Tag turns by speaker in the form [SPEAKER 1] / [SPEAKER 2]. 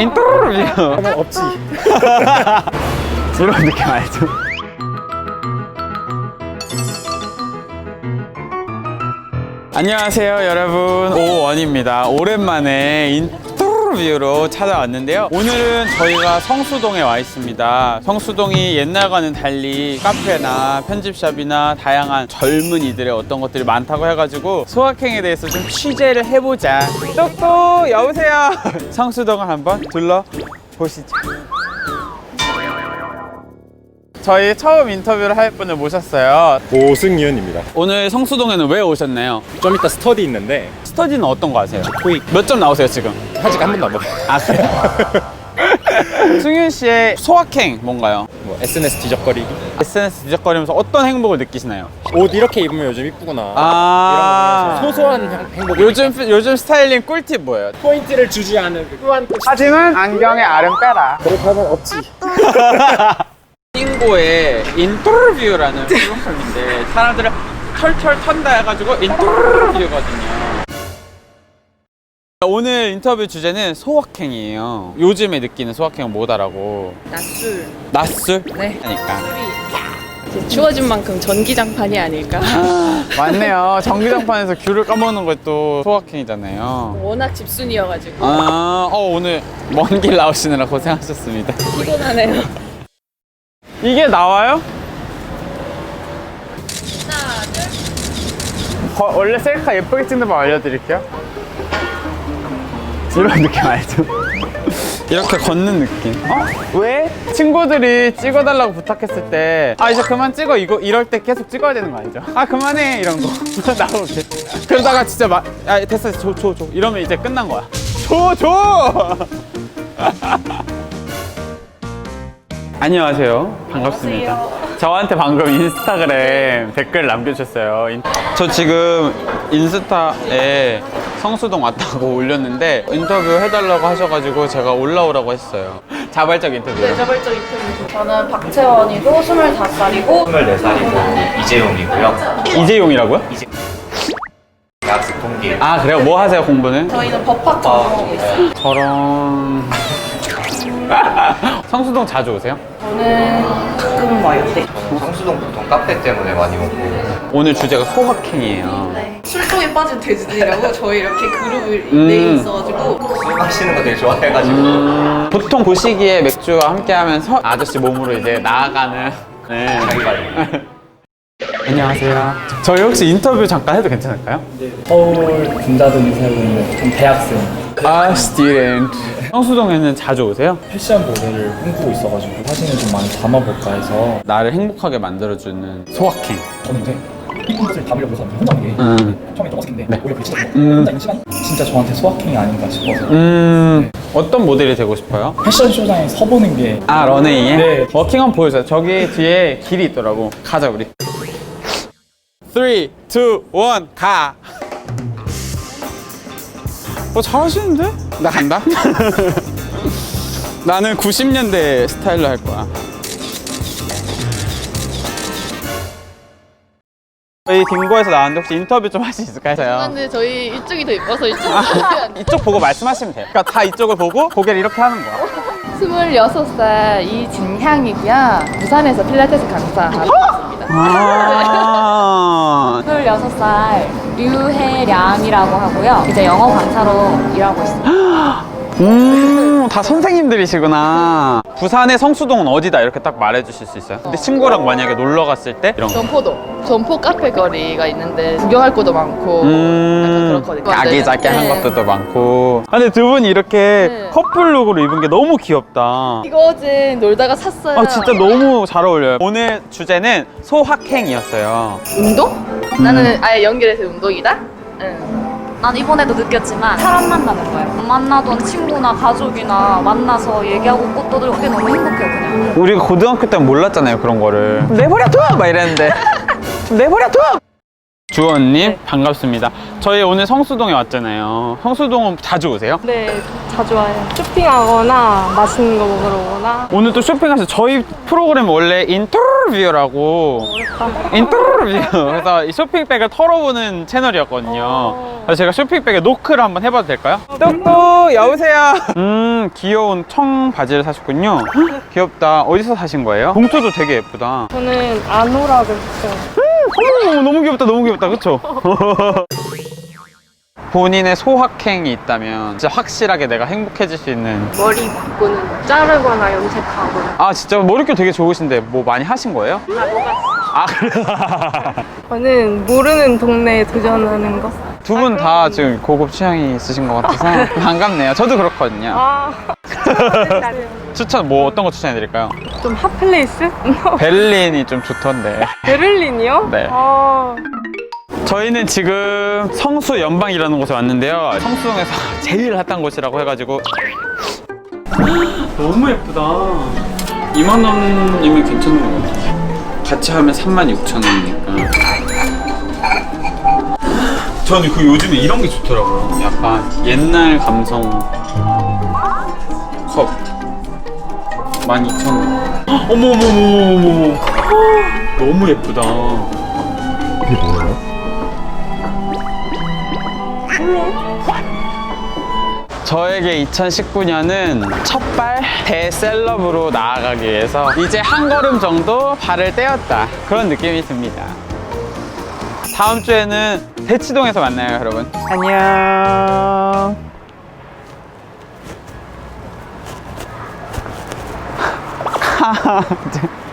[SPEAKER 1] 인터뷰
[SPEAKER 2] 하면 없지.
[SPEAKER 1] 이런 느낌 알죠? 안녕하세요 여러분 오원입니다 오랜만에 인 터뷰로 찾아왔는데요 오늘은 저희가 성수동에 와 있습니다 성수동이 옛날과는 달리 카페나 편집샵이나 다양한 젊은이들의 어떤 것들이 많다고 해가지고 소확행에 대해서 좀 취재를 해보자 똑똑 여보세요 성수동을 한번 둘러 보시죠 저희 처음 인터뷰를 할 분을 모셨어요
[SPEAKER 2] 오승윤입니다.
[SPEAKER 1] 오늘 성수동에는 왜 오셨나요?
[SPEAKER 2] 좀 이따 스터디 있는데
[SPEAKER 1] 스터디는 어떤 거 아세요?
[SPEAKER 2] 토익
[SPEAKER 1] 몇 점 나오세요 지금?
[SPEAKER 2] 아직 한 번도 안 먹어요.
[SPEAKER 1] 아 그래요? 승윤 씨의 소확행 뭔가요?
[SPEAKER 2] 뭐 SNS 뒤적거리기.
[SPEAKER 1] SNS 뒤적거리면서 어떤 행복을 느끼시나요?
[SPEAKER 2] 옷 이렇게 입으면 요즘 이쁘구나.
[SPEAKER 1] 아
[SPEAKER 2] 이런 소소한 행- 행복.
[SPEAKER 1] 요즘 요즘 스타일링 꿀팁 뭐예요?
[SPEAKER 2] 포인트를 주지 않은 그 후한 뜻.
[SPEAKER 1] 하지만 안경에 알은 빼라.
[SPEAKER 2] 그렇게 하면 없지.
[SPEAKER 1] 띵고의 인터뷰라는 프로그램인데 사람들을 털털 턴다 해가지고 인터뷰거든요. 오늘 인터뷰 주제는 소확행이에요. 요즘에 느끼는 소확행은 뭐다라고.
[SPEAKER 3] 낮술.
[SPEAKER 1] 낮술?
[SPEAKER 3] 네.
[SPEAKER 1] 하니까.
[SPEAKER 3] 이제 추워진 만큼 전기장판이 아닐까.
[SPEAKER 1] 맞네요. 전기장판에서 귤을 까먹는 것도 소확행이잖아요.
[SPEAKER 3] 워낙 집순이여가지고
[SPEAKER 1] 아, 어, 오늘 먼 길 나오시느라 고생하셨습니다.
[SPEAKER 3] 피곤하네요.
[SPEAKER 1] 이게 나와요? 거- 원래 셀카 예쁘게 찍는 법 알려드릴게요. 이런 느낌 알죠? 이렇게 걷는 느낌. 어? 왜? 친구들이 찍어달라고 부탁했을 때, 아, 이제 그만 찍어. 이거, 이럴 때 계속 찍어야 되는 거 알죠? 아, 그만해. 이런 거. 나오게. 그러다가 진짜 막, 아, 됐어. 줘, 줘, 줘. 이러면 이제 끝난 거야. 줘, 줘! 안녕하세요. 반갑습니다. 저한테 방금 인스타그램 댓글 남겨주셨어요. 인- 저 지금 인스타에 성수동 왔다고 올렸는데 인터뷰 해달라고 하셔가지고 제가 올라오라고 했어요. 자발적 인터뷰.
[SPEAKER 3] 네, 자발적 인터뷰. 저는 박채원이고 25살이고
[SPEAKER 4] 24살이고 이재용이고요.
[SPEAKER 1] 이재용이라고요?
[SPEAKER 4] 대학생 동기.
[SPEAKER 1] 아 그래요? 뭐 하세요 공부는?
[SPEAKER 3] 저희는 법학 전공하고 있어요.
[SPEAKER 1] 저런. 성수동 자주 오세요?
[SPEAKER 3] 저는 가끔 와요. 네.
[SPEAKER 4] 저는 성수동 보통 카페 때문에 많이 오고
[SPEAKER 1] 오늘 주제가 소확행이에요.
[SPEAKER 3] 술독에 빠진 돼지들이라고 저희 이렇게 그룹을
[SPEAKER 1] 음.
[SPEAKER 3] 내 있어가지고
[SPEAKER 4] 술 마시는 거 되게 좋아해가지고
[SPEAKER 1] 음, 보통 그 시기에 맥주와 함께 하면 서 아저씨 몸으로 이제 나아가는. 네.
[SPEAKER 4] 자기 관리.
[SPEAKER 1] 안녕하세요. 저희 혹시 인터뷰 잠깐 해도 괜찮을까요?
[SPEAKER 5] 서울 군자동에 살고 있는 좀 대학생
[SPEAKER 1] 아, 스튜던트. 성수동에는 자주 오세요?
[SPEAKER 5] 패션 모델을 꿈꾸고 있어가지고 사진을 좀 많이 담아볼까 해서
[SPEAKER 1] 나를 행복하게 만들어주는 소확행.
[SPEAKER 5] 저는 이제 이쁜 것을 담으려고 해서 혼자 하는 게
[SPEAKER 1] 음. 네. 음.
[SPEAKER 5] 시간 진짜 저한테 소확행이 아닌가 싶어서
[SPEAKER 1] 음, 어떤 모델이 되고 싶어요?
[SPEAKER 5] 패션쇼장에 서보는 게
[SPEAKER 1] 아, 런웨이에?
[SPEAKER 5] 네.
[SPEAKER 1] 워킹 한번 보여줘요. 저기 뒤에 길이 있더라고. 가자, 우리. 3, 2, 1, 가! 어, 잘하시는데? 나 간다? 나는 90년대 스타일로 할 거야. 저희 딩고에서 나왔는데 혹시 인터뷰 좀 할 수 있을까요? 저요?
[SPEAKER 3] 근데 저희 이쪽이 더 이뻐서 이쪽
[SPEAKER 1] 이쪽 보고 말씀하시면 돼요. 그러니까 다 이쪽을 보고 고개를 이렇게 하는 거야.
[SPEAKER 3] 26살 이진향이고요. 부산에서 필라테스 강사하고 있습니다.
[SPEAKER 1] 아.
[SPEAKER 6] 26살 류혜량이라고 하고요. 이제 영어 강사로 일하고 있습니다.
[SPEAKER 1] 음, 다 선생님들이시구나. 부산의 성수동은 어디다 이렇게 딱 말해주실 수 있어요? 근데 친구랑 만약에 놀러 갔을 때 이런 거.
[SPEAKER 3] 점포도 점포 카페 거리가 있는데 구경할 곳도 많고 약간
[SPEAKER 1] 음,
[SPEAKER 3] 그렇거든요.
[SPEAKER 1] 아기자기 한
[SPEAKER 3] 네.
[SPEAKER 1] 것들도 많고. 아, 근데 두 분이 이렇게
[SPEAKER 3] 네.
[SPEAKER 1] 커플룩으로 입은 게 너무 귀엽다.
[SPEAKER 3] 이거 어제 놀다가 샀어요.
[SPEAKER 1] 아, 진짜 너무 잘 어울려요. 오늘 주제는 소확행이었어요.
[SPEAKER 3] 운동? 나는 아예 연결해서 운동이다. 응.
[SPEAKER 6] 난 이번에도 느꼈지만 사람 만나는 거예요. 만나던 친구나 가족이나 만나서 얘기하고 꽃 떠들고 그게 너무 행복해요, 그냥.
[SPEAKER 1] 우리가 고등학교 때 몰랐잖아요, 그런 거를. 내버려 둬! 막 이랬는데. 좀 내버려 둬! 주원님 반갑습니다. 저희 오늘 성수동에 왔잖아요. 성수동은 자주 오세요?
[SPEAKER 7] 네, 자주 와요. 쇼핑하거나 맛있는 거 먹으러 오거나.
[SPEAKER 1] 오늘 또 쇼핑하서 저희 프로그램 원래 인터뷰라고 인터뷰 그래서 이 쇼핑백을 털어보는 채널이었거든요. 그래서 제가 쇼핑백에 노크를 한번 해봐도 될까요? 똑똑 여보세요. 음 귀여운 청 바지를 사셨군요. 귀엽다. 어디서 사신 거예요? 봉투도 되게 예쁘다.
[SPEAKER 7] 저는 아노라 그랬어요.
[SPEAKER 1] 너무 귀엽다 너무 귀엽다 그쵸? 본인의 소확행이 있다면 진짜 확실하게 내가 행복해질 수 있는
[SPEAKER 7] 머리 바꾸는 거. 자르거나 염색하고.
[SPEAKER 1] 아 진짜 머릿결 되게 좋으신데 뭐 많이 하신 거예요? 아 그래?
[SPEAKER 7] 저는 모르는 동네에 도전하는 거.
[SPEAKER 1] 두 분 다 지금 고급 취향이 있으신 것 같아서 반갑네요 저도 그렇거든요
[SPEAKER 7] 아,
[SPEAKER 1] 추천 뭐 어떤 거 추천해 드릴까요?
[SPEAKER 7] 좀 핫플레이스?
[SPEAKER 1] 베를린이 좀 좋던데.
[SPEAKER 7] 베를린이요?
[SPEAKER 1] 네.
[SPEAKER 7] 아,
[SPEAKER 1] 저희는 지금 성수 연방이라는 곳에 왔는데요. 성수동에서 제일 핫한 곳이라고 해가지고. 너무 예쁘다. 2만 원이면 괜찮은 것 같아요 같이 하면 3만 6천 원이니까. 저는 그 요즘에 이런 게 좋더라고요. 약간 옛날 감성 컵. 12,000원. 어머 어머 어머 어머 어머. 너무 예쁘다. 저에게 2019년은 첫발 대셀럽으로 나아가기 위해서 이제 한 걸음 정도 발을 떼었다. 그런 느낌이 듭니다. 다음 주에는 대치동에서 만나요 여러분. 안녕 아 네.